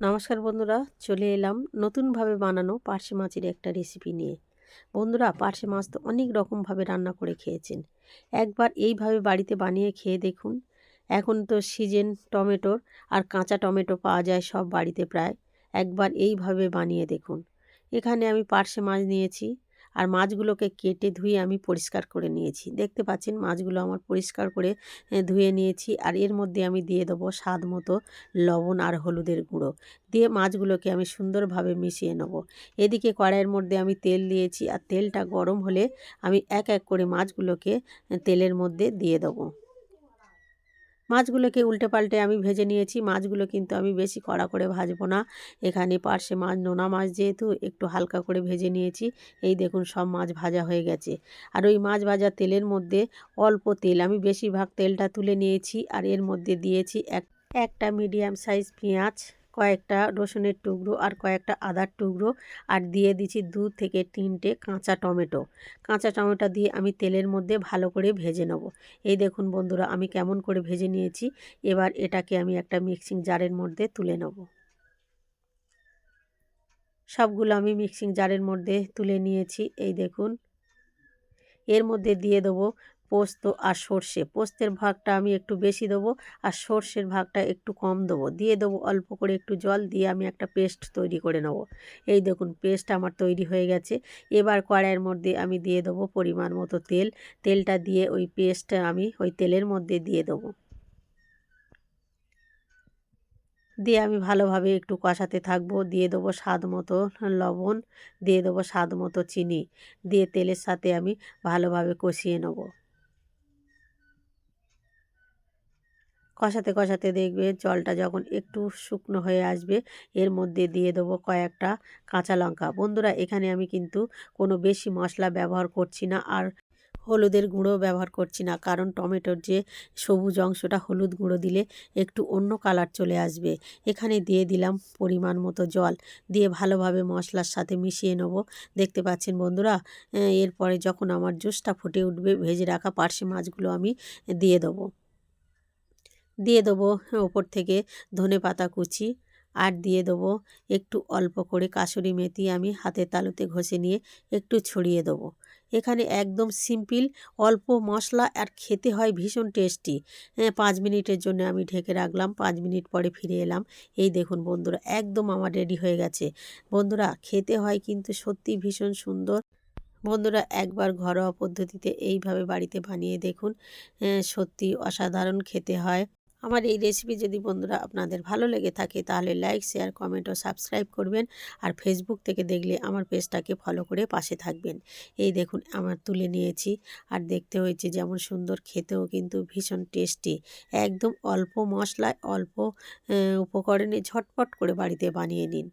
নমস্কার বন্ধুরা, চলে এলাম নতুনভাবে বানানো পার্শে মাছের একটা রেসিপি নিয়ে। বন্ধুরা, পার্শে মাছ তো অনেক রকমভাবে রান্না করে খেয়েছেন। একবার এইভাবে বাড়িতে বানিয়ে খেয়ে দেখুন। এখন তো সিজন টমেটোর আর কাঁচা টমেটো পাওয়া যায় সব বাড়িতে প্রায়। একবার এইভাবে বানিয়ে দেখুন। এখানে আমি পার্শে মাছ নিয়েছি। আর মাছগুলোকে কেটে ধুয়ে আমি পরিষ্কার করে নিয়েছি। দেখতে পাচ্ছেন মাছগুলো আমার পরিষ্কার করে ধুয়ে নিয়েছি। আর এর মধ্যে আমি দিয়ে দেবো স্বাদ মতো লবণ আর হলুদের গুঁড়ো। দিয়ে মাছগুলোকে আমি সুন্দরভাবে মিশিয়ে নেব। এদিকে কড়াইয়ের মধ্যে আমি তেল দিয়েছি। আর তেলটা গরম হলে আমি এক এক করে মাছগুলোকে তেলের মধ্যে দিয়ে দেবো। মাছগুলোকে উল্টে পাল্টে আমি ভেজে নিয়েছি। মাছগুলো কিন্তু আমি বেশি কড়া করে ভাজবো না। এখানে পার্শে মাছ নোনা মাছ যেহেতু একটু হালকা করে ভেজে নিয়েছি, এই দেখুন সব মাছ ভাজা হয়ে গেছে। আর ওই মাছ ভাজা তেলের মধ্যে অল্প তেল, আমি বেশিরভাগ তেলটা তুলে নিয়েছি। আর এর মধ্যে দিয়েছি এক, একটা মিডিয়াম সাইজ পেঁয়াজ। কয়েকটা রসুনের টুকরো আর কয়েকটা আদার টুকরো আর দিয়ে দিচ্ছি দু থেকে তিনটে কাঁচা টমেটো। কাঁচা টমেটো দিয়ে আমি তেলের মধ্যে ভালো করে ভেজে নেব। এই দেখুন বন্ধুরা, আমি কেমন করে ভেজে নিয়েছি। এবার এটাকে আমি একটা মিক্সিং জারের মধ্যে তুলে নেব। সবগুলো আমি মিক্সিং জারের মধ্যে তুলে নিয়েছি। এই দেখুন, এর মধ্যে দিয়ে দেবো পোস্ত আর সর্ষে। পোস্তের ভাগটা আমি একটু বেশি দেবো আর সর্ষের ভাগটা একটু কম দেবো। দিয়ে দেবো অল্প করে একটু জল দিয়ে আমি একটা পেস্ট তৈরি করে নেব। এই দেখুন, পেস্ট আমার তৈরি হয়ে গেছে। এবার কড়াইয়ের মধ্যে আমি দিয়ে দেবো পরিমাণ মতো তেল। তেলটা দিয়ে ওই পেস্টটা আমি ওই তেলের মধ্যে দিয়ে দেবো। দিয়ে আমি ভালোভাবে একটু কষাতে থাকব। দিয়ে দেবো স্বাদ মতো লবণ। দিয়ে দেবো স্বাদ মতো চিনি। দিয়ে তেলের সাথে আমি ভালোভাবে কষিয়ে নেব। কষাতে কষাতে দেখবে জলটা যখন একটু শুকনো হয়ে আসবে, এর মধ্যে দিয়ে দেবো কয়েকটা কাঁচা লঙ্কা। বন্ধুরা, এখানে আমি কিন্তু কোনো বেশি মশলা ব্যবহার করছি না আর হলুদের গুঁড়ো ব্যবহার করছি না। কারণ টমেটোর যে সবুজ অংশটা হলুদ গুঁড়ো দিলে একটু অন্য কালার চলে আসবে। এখানে দিয়ে দিলাম পরিমাণ মতো জল। দিয়ে ভালোভাবে মশলার সাথে মিশিয়ে নেব। দেখতে পাচ্ছেন বন্ধুরা এরপরে যখন আমার জুসটা ফুটে উঠবে, ভেজে রাখা পার্শে মাছগুলো আমি দিয়ে দেবো। দিয়ে দেবো ওপর থেকে ধনে পাতা কুচি আর দিয়ে দেবো একটু অল্প করে কাসুরি মেথি আমি হাতের তালুতে ঘষে নিয়ে একটু ছড়িয়ে দেবো। এখানে একদম সিম্পল, অল্প মশলা আর খেতে হয় ভীষণ টেস্টি। হ্যাঁ পাঁচ মিনিটের জন্য আমি ঢেকে রাখলাম, পাঁচ মিনিট পরে ফিরে এলাম। এই দেখুন বন্ধুরা, একদম আমার রেডি হয়ে গেছে। বন্ধুরা, খেতে হয় কিন্তু সত্যি ভীষণ সুন্দর। বন্ধুরা, একবার ঘরোয়া পদ্ধতিতে এইভাবে বাড়িতে বানিয়ে দেখুন সত্যি অসাধারণ খেতে হয়। আমার এই রেসিপি যদি বন্ধুরা আপনাদের ভালো লেগে থাকে, তাহলে লাইক শেয়ার কমেন্ট ও সাবস্ক্রাইব করবেন। আর ফেসবুক থেকে দেখলে আমার পেজটাকে ফলো করে পাশে থাকবেন। এই দেখুন, আমার তুলে নিয়েছি। আর দেখতে হয়েছে যেমন সুন্দর, খেতেও কিন্তু ভীষণ টেস্টি একদম অল্প মশলায়, অল্প উপকরণে ঝটপট করে বাড়িতে বানিয়ে নিন।